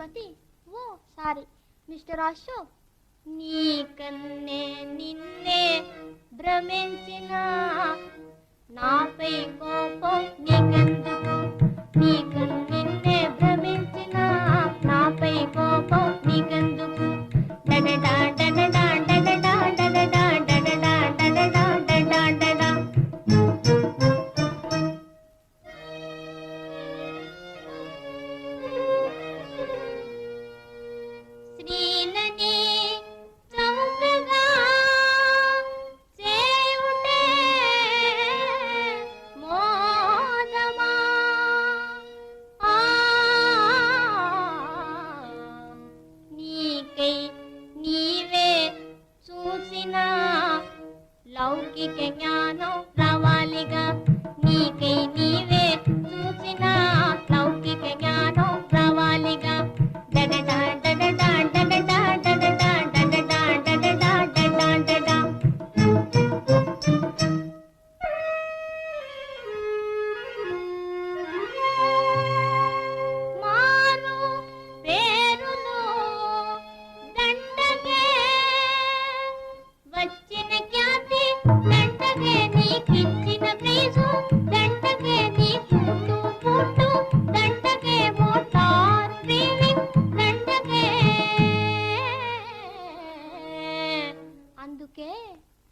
Ganapati oh sorry. Mister Ashok? నీ కన్నే నిన్నే భ్రమించిన నాపై కోపం నీకెందుకు? speaking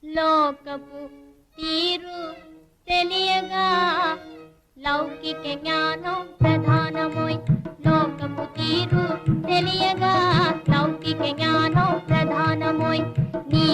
లోకపు తీరు తెలియగా లౌకిక జ్ఞానం ప్రధానమై లోకపు తీరు తెలియగా లౌకిక జ్ఞానం ప్రధానమై నీ